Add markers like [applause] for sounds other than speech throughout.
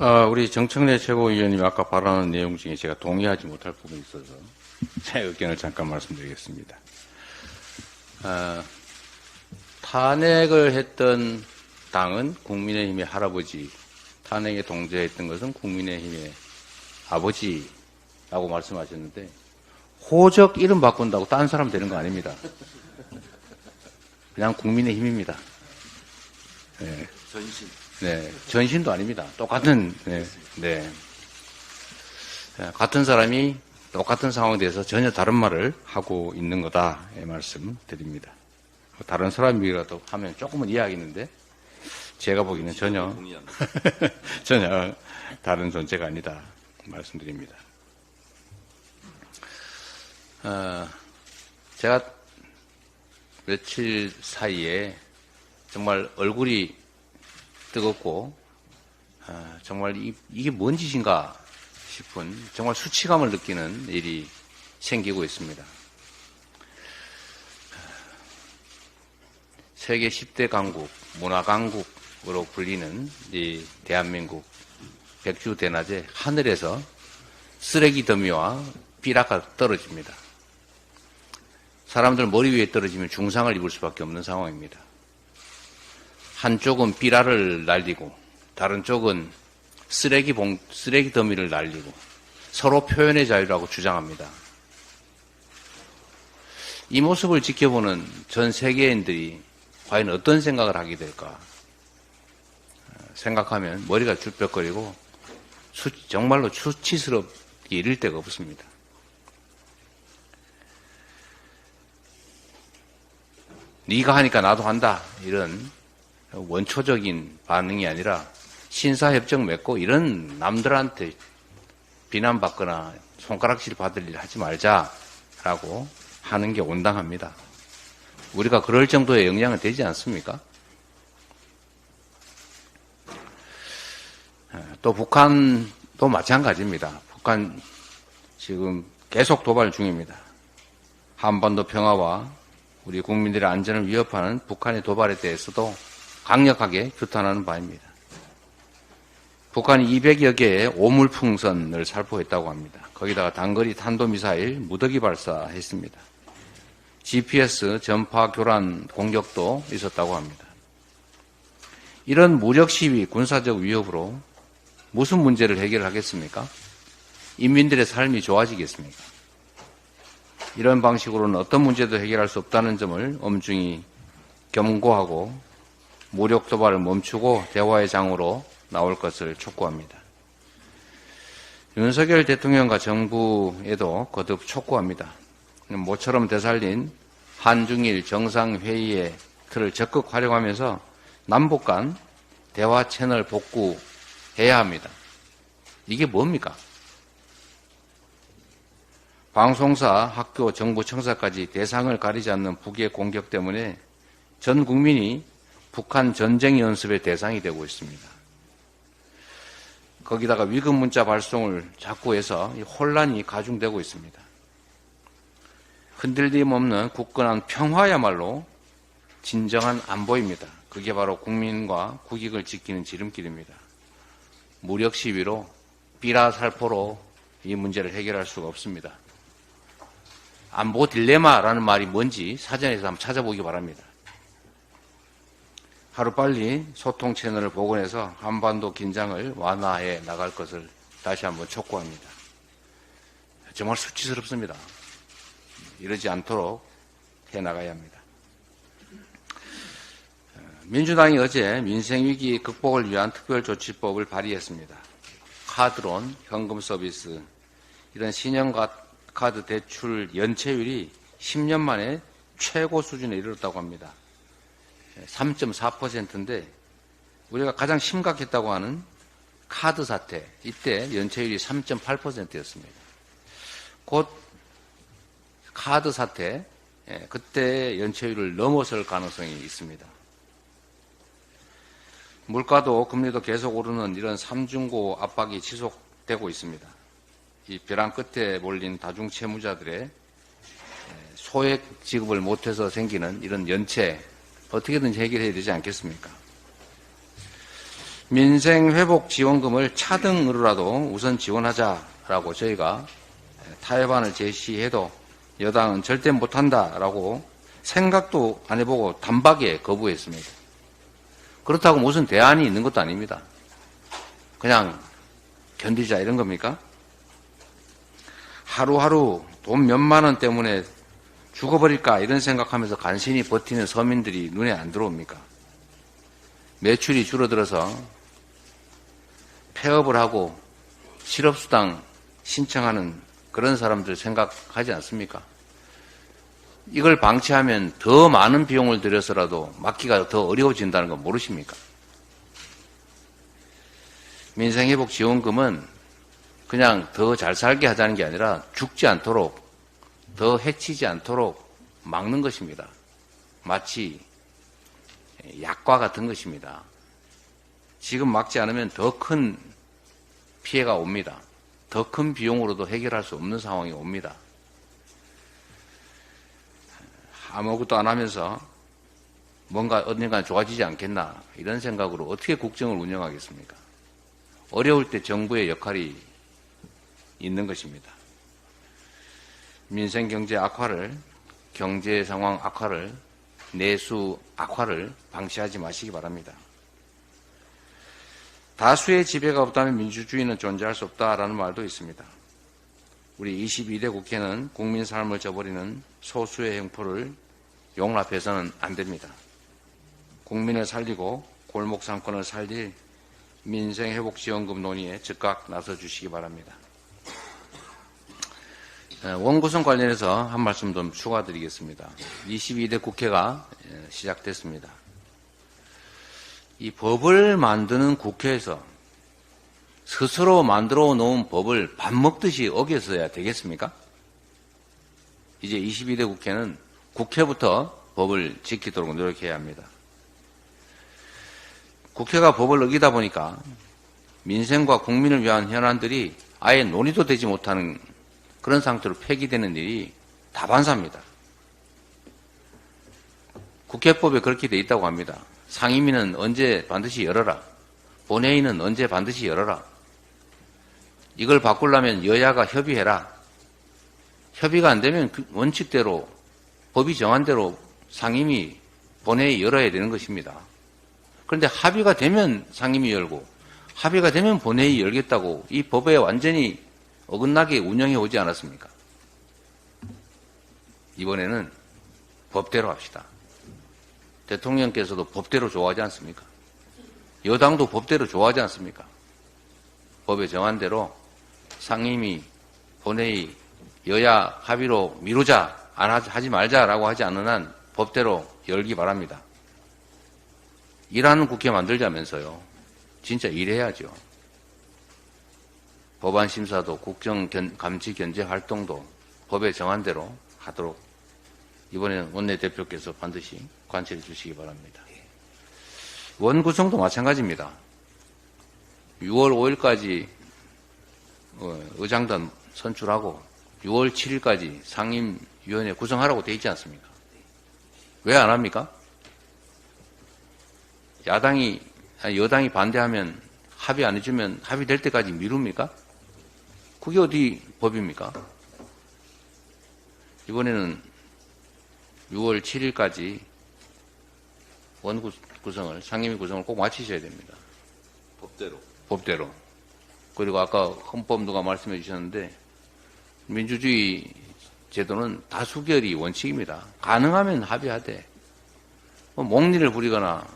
아, 우리 정청래 최고위원님이 아까 발언한 내용 중에 제가 동의하지 못할 부분이 있어서 제 의견을 잠깐 말씀드리겠습니다. 아, 탄핵을 했던 당은 국민의힘의 할아버지, 탄핵에 동조했던 것은 국민의힘의 아버지라고 말씀하셨는데 호적 이름 바꾼다고 딴 사람 되는 거 아닙니다. 그냥 국민의힘입니다. 네. 전신. 네, 전신도 아닙니다. 똑같은, 네, 네. 네, 같은 사람이 똑같은 상황에 대해서 전혀 다른 말을 하고 있는 거다, 이 말씀 드립니다. 다른 사람이라도 하면 조금은 이해하겠는데, 제가 보기에는 전혀. [laughs] 전혀 다른 존재가 아니다, 말씀드립니다. 어, 제가 며칠 사이에 정말 얼굴이 뜨겁고 아, 정말 이, 이게 뭔 짓인가 싶은 정말 수치감을 느끼는 일이 생기고 있습니다. 세계 10대 강국, 문화 강국으로 불리는 이 대한민국 백주 대낮에 하늘에서 쓰레기 더미와 삐라가 떨어집니다. 사람들 머리 위에 떨어지면 중상을 입을 수밖에 없는 상황입니다. 한쪽은 삐라를 날리고 다른 쪽은 쓰레기 봉 쓰레기 더미를 날리고 서로 표현의 자유라고 주장합니다. 이 모습을 지켜보는 전 세계인들이 과연 어떤 생각을 하게 될까 생각하면 머리가 줄뼛거리고 수, 정말로 수치스럽게 이를 데가 없습니다. 네가 하니까 나도 한다 이런 원초적인 반응이 아니라 신사협정 맺고 이런 남들한테 비난받거나 손가락질 받을 일 하지 말자라고 하는 게 온당합니다. 우리가 그럴 정도의 영향은 되지 않습니까? 또 북한도 마찬가지입니다. 북한 지금 계속 도발 중입니다. 한반도 평화와 우리 국민들의 안전을 위협하는 북한의 도발에 대해서도 강력하게 규탄하는 바입니다. 북한이 200여 개의 오물풍선을 살포했다고 합니다. 거기다가 단거리 탄도미사일 무더기 발사했습니다. GPS 전파 교란 공격도 있었다고 합니다. 이런 무력 시위, 군사적 위협으로 무슨 문제를 해결하겠습니까? 인민들의 삶이 좋아지겠습니까? 이런 방식으로는 어떤 문제도 해결할 수 없다는 점을 엄중히 경고하고 무력 도발을 멈추고 대화의 장으로 나올 것을 촉구합니다. 윤석열 대통령과 정부에도 거듭 촉구합니다. 모처럼 되살린 한중일 정상회의의 틀을 적극 활용하면서 남북 간 대화 채널 복구해야 합니다. 이게 뭡니까? 방송사, 학교, 정부, 청사까지 대상을 가리지 않는 북의 공격 때문에 전 국민이 북한 전쟁 연습의 대상이 되고 있습니다. 거기다가 위급 문자 발송을 자꾸 해서 혼란이 가중되고 있습니다. 흔들림 없는 굳건한 평화야말로 진정한 안보입니다. 그게 바로 국민과 국익을 지키는 지름길입니다. 무력 시위로 삐라 살포로 이 문제를 해결할 수가 없습니다. 안보 딜레마라는 말이 뭔지 사전에서 한번 찾아보기 바랍니다. 하루빨리 소통 채널을 복원해서 한반도 긴장을 완화해 나갈 것을 다시 한번 촉구합니다. 정말 수치스럽습니다. 이러지 않도록 해 나가야 합니다. 민주당이 어제 민생위기 극복을 위한 특별조치법을 발의했습니다. 카드론, 현금 서비스, 이런 신용카드 대출 연체율이 10년 만에 최고 수준에 이르렀다고 합니다. 3.4%인데 우리가 가장 심각했다고 하는 카드 사태 이때 연체율이 3.8%였습니다. 곧 카드 사태 예, 그때 연체율을 넘어설 가능성이 있습니다. 물가도 금리도 계속 오르는 이런 삼중고 압박이 지속되고 있습니다. 이 벼랑 끝에 몰린 다중 채무자들의 소액 지급을 못해서 생기는 이런 연체 어떻게든지 해결해야 되지 않겠습니까? 민생회복지원금을 차등으로라도 우선 지원하자라고 저희가 타협안을 제시해도 여당은 절대 못한다라고 생각도 안 해보고 단박에 거부했습니다. 그렇다고 무슨 대안이 있는 것도 아닙니다. 그냥 견디자 이런 겁니까? 하루하루 돈 몇만 원 때문에 죽어버릴까 이런 생각하면서 간신히 버티는 서민들이 눈에 안 들어옵니까? 매출이 줄어들어서 폐업을 하고 실업수당 신청하는 그런 사람들 생각하지 않습니까? 이걸 방치하면 더 많은 비용을 들여서라도 막기가 더 어려워진다는 거 모르십니까? 민생회복지원금은 그냥 더 잘 살게 하자는 게 아니라 죽지 않도록 더 해치지 않도록 막는 것입니다. 마치 약과 같은 것입니다. 지금 막지 않으면 더 큰 피해가 옵니다. 더 큰 비용으로도 해결할 수 없는 상황이 옵니다. 아무것도 안 하면서 뭔가 언젠가 좋아지지 않겠나 이런 생각으로 어떻게 국정을 운영하겠습니까? 어려울 때 정부의 역할이 있는 것입니다. 민생 경제 악화를 경제 상황 악화를 내수 악화를 방치하지 마시기 바랍니다. 다수의 지배가 없다면 민주주의는 존재할 수 없다라는 말도 있습니다. 우리 22대 국회는 국민 삶을 저버리는 소수의 행포를 용납해서는 안 됩니다. 국민을 살리고 골목 상권을 살릴 민생회복지원금 논의에 즉각 나서 주시기 바랍니다. 원구성 관련해서 한 말씀 좀 추가드리겠습니다. 22대 국회가 시작됐습니다. 이 법을 만드는 국회에서 스스로 만들어 놓은 법을 밥 먹듯이 어겼어야 되겠습니까? 이제 22대 국회는 국회부터 법을 지키도록 노력해야 합니다. 국회가 법을 어기다 보니까 민생과 국민을 위한 현안들이 아예 논의도 되지 못하는 그런 상태로 폐기되는 일이 다반사입니다. 국회법에 그렇게 돼 있다고 합니다. 상임위는 언제 반드시 열어라. 본회의는 언제 반드시 열어라. 이걸 바꾸려면 여야가 협의해라. 협의가 안 되면 그 원칙대로 법이 정한 대로 상임위 본회의 열어야 되는 것입니다. 그런데 합의가 되면 상임위 열고 합의가 되면 본회의 열겠다고 이 법에 완전히 어긋나게 운영해 오지 않았습니까? 이번에는 법대로 합시다. 대통령께서도 법대로 좋아하지 않습니까? 여당도 법대로 좋아하지 않습니까? 법에 정한 대로 상임위, 본회의, 여야 합의로 미루자, 안 하지 말자라고 하지 않는 한 법대로 열기 바랍니다. 일하는 국회 만들자면서요. 진짜 일해야죠. 법안 심사도 국정 감시 견제 활동도 법에 정한 대로 하도록 이번에는 원내대표께서 반드시 관찰해 주시기 바랍니다. 원 구성도 마찬가지입니다. 6월 5일까지 어, 의장단 선출하고 6월 7일까지 상임위원회 구성하라고 돼 있지 않습니까? 왜 안 합니까? 야당이, 여당이 반대하면 합의 안 해주면 합의될 때까지 미룹니까? 그게 어디 법입니까? 이번에는 6월 7일까지 원 구성을, 상임위 구성을 꼭 마치셔야 됩니다. 법대로. 법대로. 그리고 아까 헌법 누가 말씀해 주셨는데 민주주의 제도는 다수결이 원칙입니다. 가능하면 합의하되 뭐 목리를 부리거나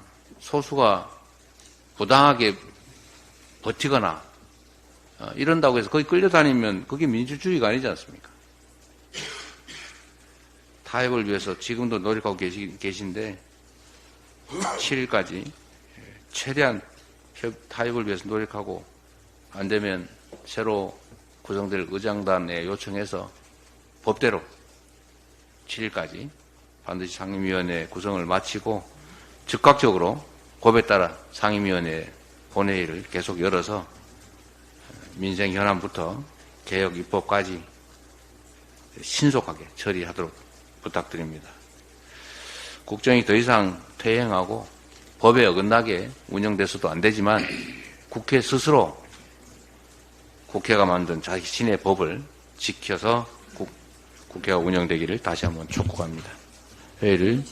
소수가 부당하게 버티거나 어, 이런다고 해서 거기 끌려다니면 그게 민주주의가 아니지 않습니까? 타협을 위해서 지금도 노력하고 계시, 계신 데 7일까지 최대한 타협을 위해서 노력하고 안 되면 새로 구성될 의장단에 요청해서 법대로 7일까지 반드시 상임위원회 구성을 마치고 즉각적으로 법에 따라 상임위원회 본회의를 계속 열어서 민생 현안부터 개혁 입법까지 신속하게 처리하도록 부탁드립니다. 국정이 더 이상 퇴행하고 법에 어긋나게 운영돼서도 안 되지만 국회 스스로 국회가 만든 자신의 법을 지켜서 국, 국회가 운영되기를 다시 한번 촉구합니다. 회의를